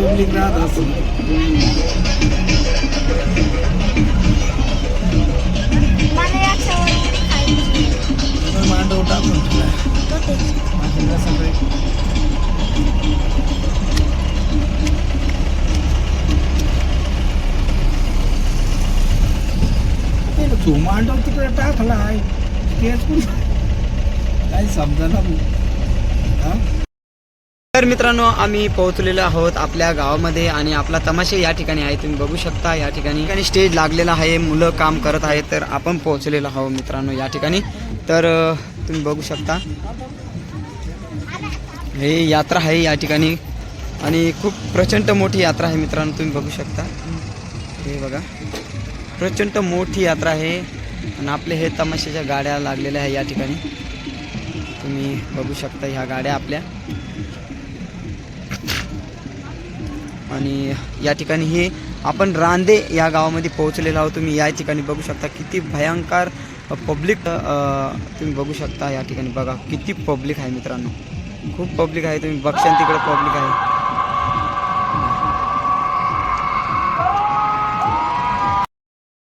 Public राहत असं मांडव टाकून तुला सगळे तू मांडव तिकडे टाकला आहे तेच पण काही समजा ना हा? तर मित्रांनो आम्ही पोहोचलेलो आहोत आपल्या गावामध्ये आणि आपला तमाशा या ठिकाणी आहे. तुम्ही बघू शकता या ठिकाणी. स्टेज लागलेला आहे मुलं काम करत आहेत तर आपण पोहोचलेलो आहोत मित्रांनो या ठिकाणी. तर तुम्ही बघू शकता. हे यात्रा आहे या ठिकाणी आणि खूप प्रचंड मोठी यात्रा आहे मित्रांनो तुम्ही बघू शकता. हे बघा. प्रचंड मोठी यात्रा आहे आणि आपले हे तमाशाच्या गाड्या लागलेल्या आहे या ठिकाणी. तुम्ही बघू शकता ह्या गाड्या आपल्या. आणि या ठिकाणी हे आपण रांदे या गावामध्ये पोहोचलेलो आहोत. तुम्ही या ठिकाणी बघू शकता किती भयंकर पब्लिक तुम्ही बघू शकता या ठिकाणी बघा किती पब्लिक आहे मित्रांनो. खूप पब्लिक आहे तुम्ही बघशाल तिकडे पब्लिक आहे.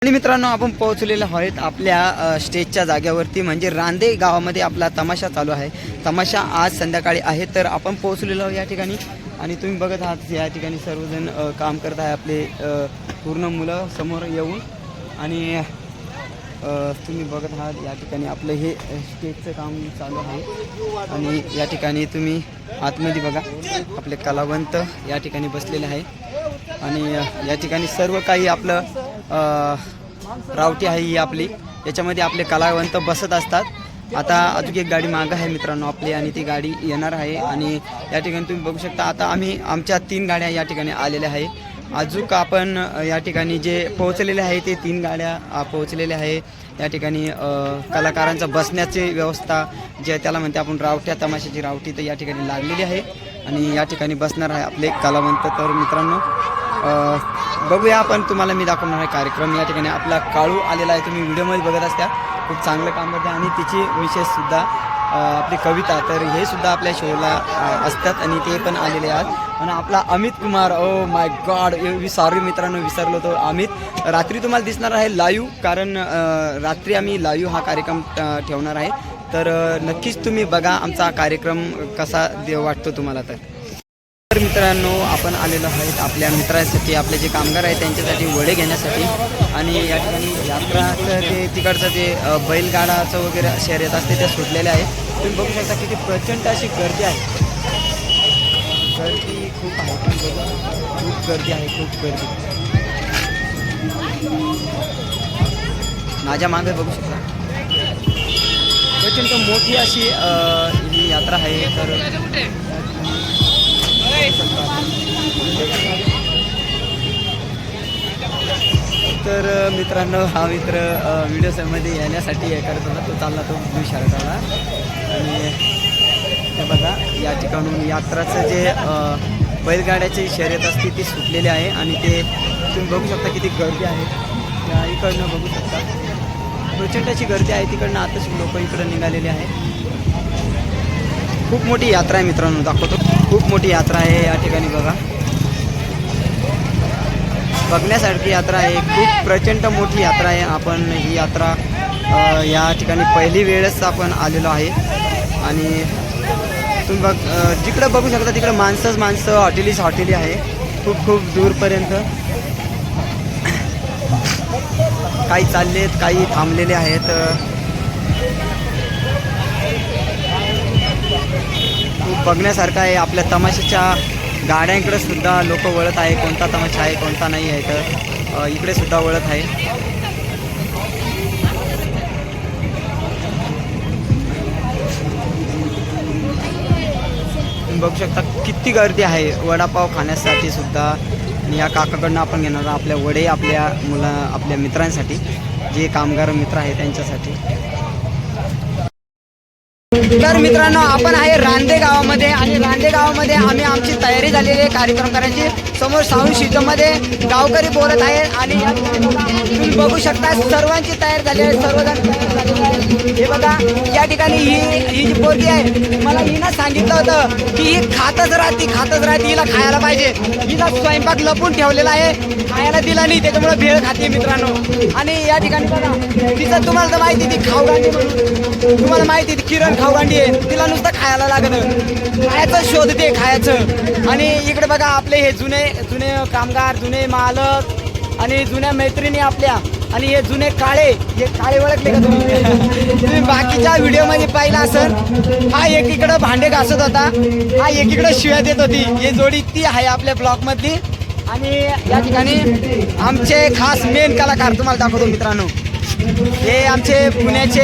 आणि मित्रांनो आपण पोहोचलेलो आहोत आपल्या स्टेजच्या जाग्यावरती म्हणजे रांदे गावामध्ये आपला तमाशा चालू आहे. तमाशा आज संध्याकाळी आहे तर आपण पोहोचलेलो आहोत या ठिकाणी. आणि तुम्ही बघत आहात या ठिकाणी सर्वजण काम करत आहे आपले पूर्ण मुलं समोर येऊन. आणि तुम्ही बघत आहात या ठिकाणी आपलं हे स्टेजचं काम चालू आहे. आणि या ठिकाणी तुम्ही आतमध्ये बघा आपले कलावंत या ठिकाणी बसलेले आहे आणि या ठिकाणी सर्व काही आपलं रावटी आहे ही आपली. याच्यामध्ये आपले कलावंत बसत असतात. आता अजून एक गाडी मागं आहे मित्रांनो आपली आणि ती गाडी येणार आहे. आणि या ठिकाणी तुम्ही बघू शकता आता आम्ही आमच्या तीन गाड्या या ठिकाणी आलेल्या आहे. अजूक आपण या ठिकाणी जे पोहोचलेले आहे ते तीन गाड्या पोहोचलेल्या आहे. या ठिकाणी कलाकारांचा बसण्याची व्यवस्था जे त्याला म्हणते आपण रावट्या तमाशाची रावटी तर या ठिकाणी लागलेली आहे. आणि या ठिकाणी बसणार आहे आपले कलावंत तर मित्रांनो. बघूया आपण तुम्हाला मी दाखवणार आहे कार्यक्रम. या ठिकाणी आपला काळू आलेला आहे तुम्ही व्हिडिओमध्ये बघत असत्या खूप चांगलं काम करते आणि तिची विशेषसुद्धा आपली कविता तर हे सुद्धा आपल्या शोला असतात आणि ते पण आलेले आहेत. आणि आपला Amit Kumar oh my god sorry मित्रांनो विसरलो तो अमित. रात्री तुम्हाला दिसणार आहे लाईव्ह कारण रात्री आम्ही लाईव्ह हा कार्यक्रम ठेवणार आहे. तर नक्कीच तुम्ही बघा आमचा कार्यक्रम कसा वाटतो तुम्हाला तर. तर मित्रांनो आपण आलेलो आहेत आपल्या मित्रासाठी आपले जे कामगार आहेत त्यांच्यासाठी वडे घेण्यासाठी. आणि या ठिकाणी यात्राचं ते तिकडचं जे बैलगाडाचं वगैरे शर्यत असते त्या सुटलेल्या आहे. तुम्ही बघू शकता किती प्रचंड अशी गर्दी आहे. गर्दी खूप आहे. खूप गर्दी आहे खूप गर्दी. माझ्या मागे बघू शकता. प्रचंड मोठी अशी ही यात्रा आहे. तर तर मित्रांनो हा मित्र अ, व्हिडिओमध्ये येण्यासाठी हे करत होता. तो चालला तो ब्लू शर्टाला आणि हे बघा या ठिकाणून यात्राचं जे बैलगाड्याची शर्यत असते ती सुटलेली आहे. आणि ते तुम्ही बघू शकता किती गर्दी आहे. इकडनं बघू शकता. प्रचंड अशी गर्दी आहे. तिकडनं आताच लोक इकडं निघालेले आहे खूप मोठी यात्रा आहे मित्रांनो दाखवतो. खूप मोठी यात्रा आहे या ठिकाणी बघा. बघण्यासारखी यात्रा आहे. खूप प्रचंड मोठी यात्रा आहे. आपण ही यात्रा या ठिकाणी पहिली वेळच आपण आलेलो आहे. आणि तुम्ही बघ जिकडं बघू शकता तिकडं माणसंच माणसं हॉटेलीच हॉटेली आहे. खूप खूप दूरपर्यंत. काही चाललेत काही थांबलेले आहेत. बघण्यासारखं आहे. आपल्या तमाशाच्या गाड्यांकडे सुद्धा लोक वळत आहे. कोणता तमाशा आहे कोणता नाही आहे तर इकडे सुद्धा वळत आहे. तुम्ही बघू शकता किती गर्दी आहे. वडापाव खाण्यासाठी सुद्धा आणि या काकाकडनं आपण घेणार आपल्या वडे आपल्या मुला आपल्या मित्रांसाठी. जे कामगार मित्र आहे त्यांच्यासाठी. तर मित्रांनो आपण आहे रांदे गावामध्ये आणि रांदे गावामध्ये आम्ही आमची तयारी झालेली आहे कार्यक्रम करायची समोर साऊंड सिस्टममध्ये गावकरी बोलत आहे आणि तुम्ही बघू शकता सर्वांची तयार झाली आहे सर्वजण तयार झालेले आहे. हे बघा या ठिकाणी ही ही जी पोरगी आहे मला हिनं सांगितलं होतं की ही खातच राहते खातच राहते हिला खायला पाहिजे. हिला स्वयंपाक लपून ठेवलेला आहे खायला दिला नाही त्याच्यामुळे भेळ खाते मित्रांनो. आणि या ठिकाणी बघा तिचं तुम्हाला तर माहिती ती खाऊ म्हणून. तुम्हाला माहिती ती किरण खाऊगांडी आहे तिला नुसतं खायला लागतं खायचं शोधते खायचं. आणि इकडे बघा आपले हे जुने जुने कामगार जुने मालक आणि जुन्या मैत्रिणी आपल्या. आणि हे जुने काळे हे काळे ओळखले का तुम्ही? तुम्ही बाकीच्या व्हिडिओमध्ये पाहिला असेल हा एकीकडं भांडे घासत होता. हा एकीकडं शिव्या देत होती. हे जोडी ती आहे आपल्या ब्लॉकमधली आणि या ठिकाणी आमचे खास मेन कलाकार तुम्हाला दाखवतो मित्रांनो. हे आमचे पुण्याचे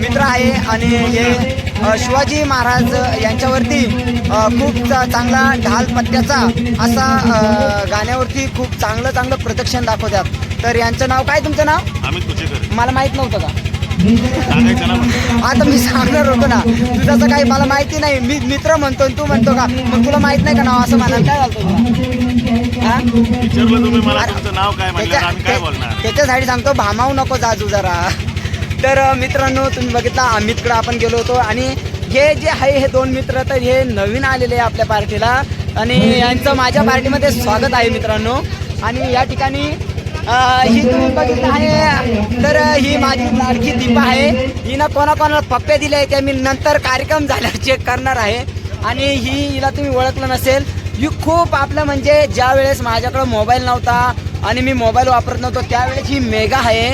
मित्र आहे आणि हे शिवाजी महाराज यांच्यावरती खूप चांगला ढाल पट्ट्याचा असा गाण्यावरती खूप चांगलं चांगलं प्रदर्शन दाखवतात. तर यांचं नाव काय? तुमचं नाव? मला माहीत नव्हतं का. आता मी सांगणार होतो ना तुझं काही मला माहिती नाही. मी मित्र म्हणतो तू म्हणतो का मग तुला माहीत नाही का नाव असं म्हणाल काय बोलणार? त्याच्यासाठी सांगतो भामावू नको जाजू जरा. तर मित्रांनो तुम्ही बघितला अमितकडे आपण गेलो होतो आणि हे जे आहे हे दोन मित्र तर हे नवीन आलेले आहे आपल्या पार्टीला. आणि यांचं माझ्या पार्टीमध्ये स्वागत आहे मित्रांनो. आणि या ठिकाणी ही तुम्ही बघितलं आहे. तर ही माझी लाडकी दीपा आहे. हिनं कोणाकोणाला पप्पे दिले ते मी नंतर कार्यक्रम झाल्यावर चेक करणार आहे. आणि ही हिला तुम्ही ओळखलं नसेल. ही खूप आपलं म्हणजे ज्या वेळेस माझ्याकडं मोबाईल नव्हता आणि मी मोबाईल वापरत नव्हतो त्यावेळेस ही मेगा आहे.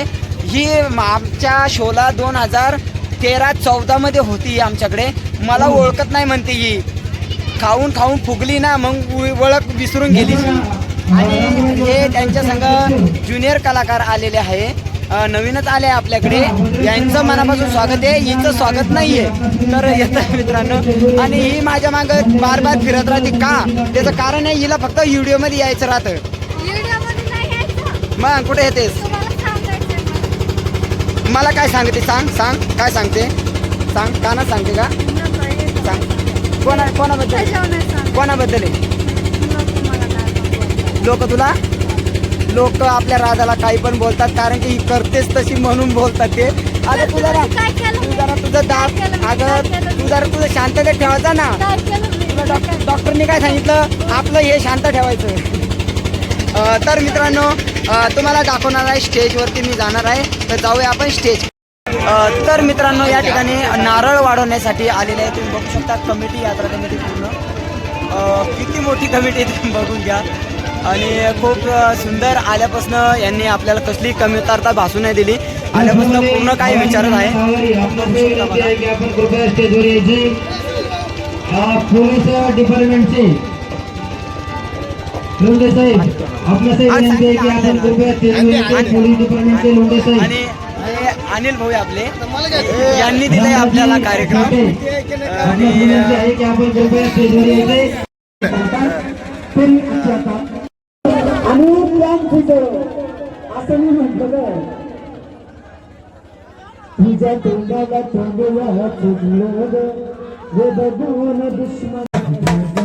ही आमच्या शोला दोन हजार तेरा चौदामध्ये होती ही आमच्याकडे. मला ओळखत नाही म्हणते ही. खाऊन खाऊन फुगली ना मग ओळख विसरून गेली. आणि हे त्यांच्या संग ज्युनियर कलाकार आलेले आहे. नवीनच आले आहे आपल्याकडे. यांचं मनापासून स्वागत आहे. हिचं स्वागत नाही आहे तर येतं मित्रांनो. आणि ही माझ्या मागं बार बार फिरत राहते का? त्याचं कारण आहे हिला फक्त व्हिडिओमध्ये यायचं राहतं. मग कुठे येतेस? मला. काय सांगते? सांग सांग. काय सांगते? सांग. काना सांगते का. सांग. कोणा कोणाबद्दल. कोणाबद्दल आहे. लोक तुला? लोक आपल्या राजाला काही पण बोलतात कारण की ही करतेच तशी म्हणून बोलतात ते. अगं तू जरा तू? जरा तुझं दात अगं तू जरा तुझं शांततेत ठेवायचा ना? तुला डॉक्टर डॉक्टरनी काय सांगितलं? आपलं हे शांत ठेवायचं. तर मित्रांनो तुम्हाला दाखवणार आहे स्टेजवरती मी जाणार आहे. तर जाऊया आपण स्टेज. तर मित्रांनो या ठिकाणी नारळ वाढवण्यासाठी आलेले आहे. तुम्ही बघू शकता कमिटी यात्रा कमिटी पूर्ण. किती मोठी कमिटी आहे तुम्ही बघून घ्या. आणि खूप सुंदर आल्यापासून यांनी आपल्याला कसली कमतरता भासू नाही दिली. आल्यापासून पूर्ण काही विचारत आहे. पोलीस डिपार्टमेंटचे. लोंढे साहेब आपल्या साहेब विनंती आहे की आपण कृपया स्टेजवर पोलीस डिपार्टमेंटचे लोंढे साहेब. आणि अनिल भाऊ आपले. यांनी दिलाय आपल्याला कार्यक्रम. आणि आपण कृपया स्टेजवर यायचे. काम आता हो. असं मी म्हटलं तुझ्या तोंडाला तोंडला चुकलं हे बघून दुश्मन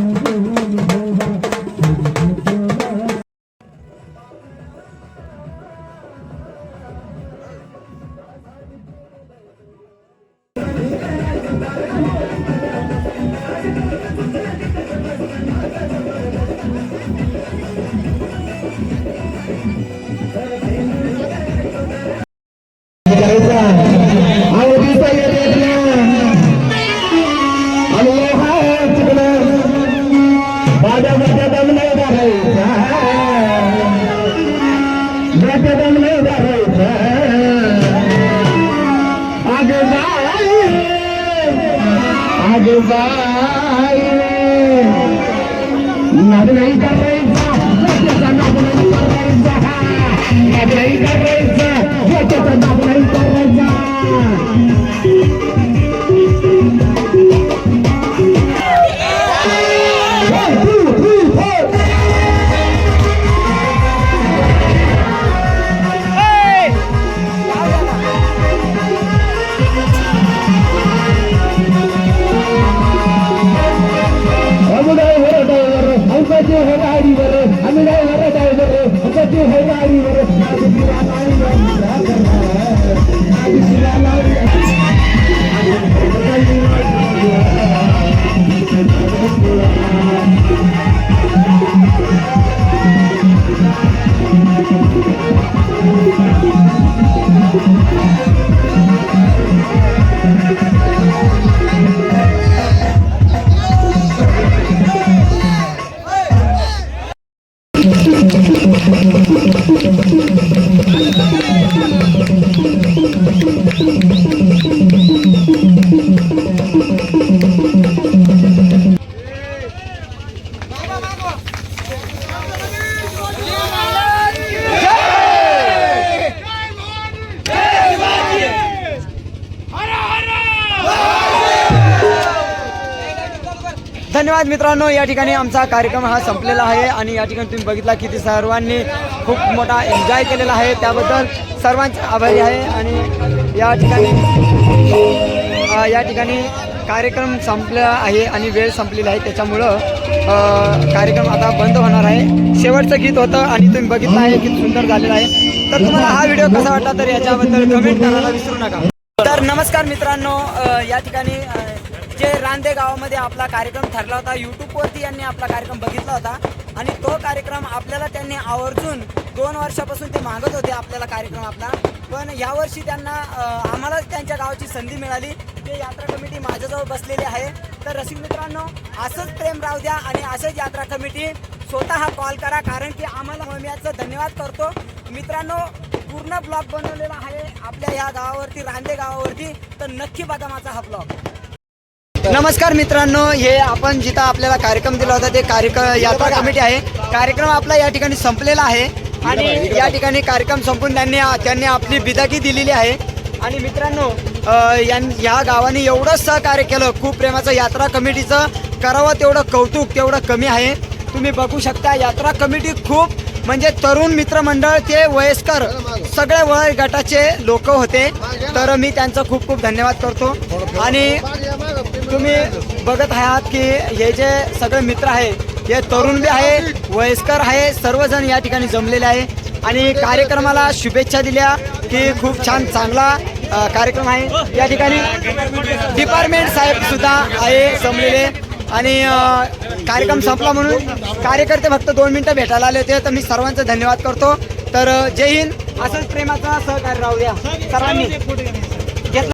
धन्यवाद मित्रांनो या ठिकाणी आमचा कार्यक्रम हा संपलेला आहे आणि या ठिकाणी तुम्ही बघितला किती सर्वांनी खूप मोठा एन्जॉय केलेला आहे. त्याबद्दल सर्वांचे आभारी आहे आणि या ठिकाणी या ठिकाणी कार्यक्रम संपला आहे आणि वेळ संपलेला आहे. त्याच्यामुळं कार्यक्रम आता बंद होणार आहे. शेवटचं गीत होतं आणि तुम्ही बघितलं आहे किती सुंदर झालेलं आहे. तर तुम्हाला हा व्हिडिओ कसा वाटला तर याच्याबद्दल कमेंट करायला विसरू नका. तर नमस्कार मित्रांनो या ठिकाणी जे रांदे गावामध्ये आपला कार्यक्रम ठरला होता. यूट्यूबवरती यांनी आपला कार्यक्रम बघितला होता. आणि तो कार्यक्रम आपल्याला त्यांनी आवर्जून दोन वर्षापासून ते मागत होते आपल्याला कार्यक्रम आपला. पण यावर्षी त्यांना आम्हालाच त्यांच्या गावाची संधी मिळाली. ते यात्रा कमिटी माझ्याजवळ बसलेली आहे. तर रसिक मित्रांनो असंच प्रेम राहू द्या आणि असंच यात्रा कमिटी स्वतः कॉल करा. कारण की आम्हाला मी याचं धन्यवाद करतो. मित्रांनो पूर्ण ब्लॉग बनवलेला आहे आपल्या ह्या गावावरती रांदे गावावरती. तर नक्की बघा माझा हा ब्लॉग. नमस्कार मित्रांनो हे आपण जिथं आपल्याला कार्यक्रम दिला होता ते कार्यक्रम यात्रा कमिटी आहे. कार्यक्रम आपला या ठिकाणी संपलेला आहे आणि या ठिकाणी कार्यक्रम संपून त्यांनी त्यांनी आपली बिदागी दिलेली आहे. आणि मित्रांनो अ, यां- या गावाने एवढं सहकार्य केलं खूप प्रेमाचं यात्रा कमिटीचं करावं तेवढं कौतुक तेवढं कमी आहे. तुम्ही बघू शकता यात्रा कमिटी खूप म्हणजे तरुण मित्रमंडळ ते वयस्कर सगळे वय गटाचे लोक होते. तर मी त्यांचं खूप खूप धन्यवाद करतो. आणि तुम्ही बघत आहात की हे जे सगळे मित्र आहे हे तरुण बी आहे वयस्कर आहे सर्वजण या ठिकाणी जमलेले आहे. आणि कार्यक्रमाला शुभेच्छा दिल्या की खूप छान चांगला कार्यक्रम आहे. या ठिकाणी डिपार्टमेंट साहेब सुद्धा आहे जमलेले. आणि कार्यक्रम संपला म्हणून कार्यकर्ते फक्त दोन मिनटं भेटायला आले होते तर मी सर्वांचा धन्यवाद करतो. तर जय हिंद. असंच प्रेमाचा सहकार्य राहू द्या. सर्वांनी